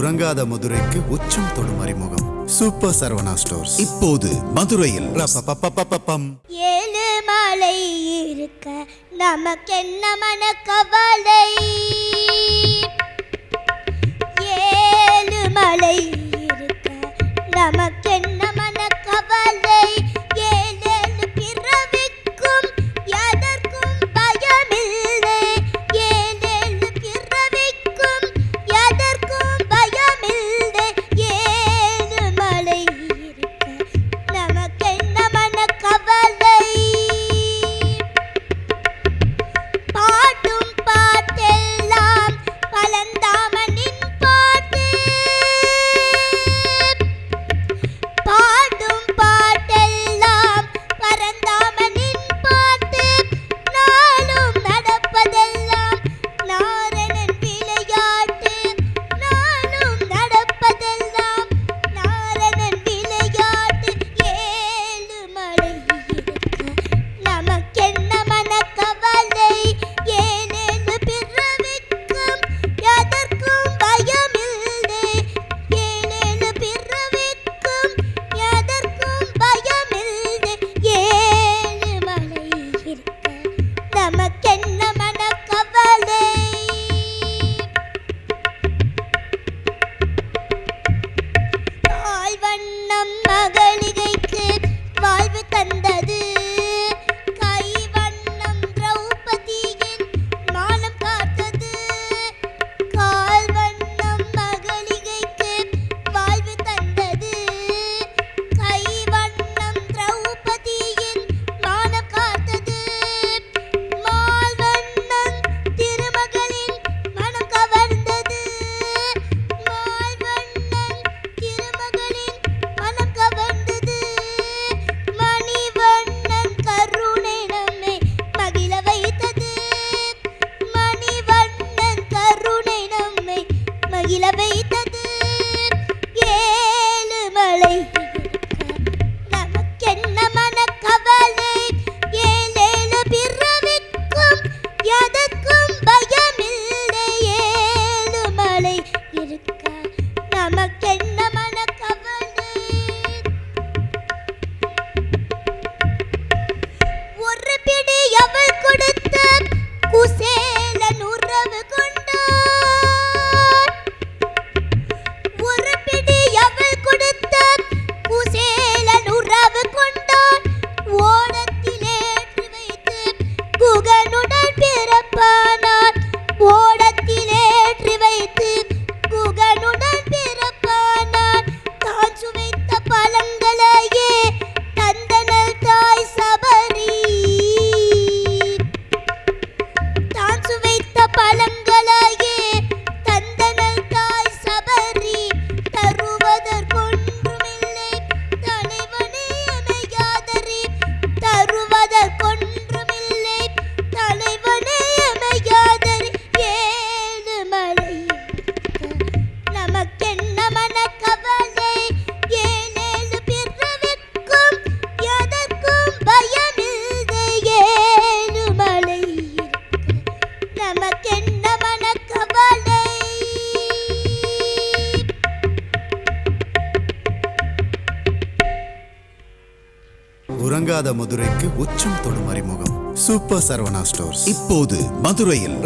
உறங்காத மதுரைக்கு உச்சம் தொடும் அறிமுகம். சூப்பர் சரவணா ஸ்டோர்ஸ் இப்போது மதுரையில். ஏழு மலை இருக்க நமக்கு என்ன மன கவலை I'm a kid. set up a உறங்காத மதுரைக்கு உச்சம் தொடும் அறிமுகம். Super Saravana stores. இப்போது மதுரையில்.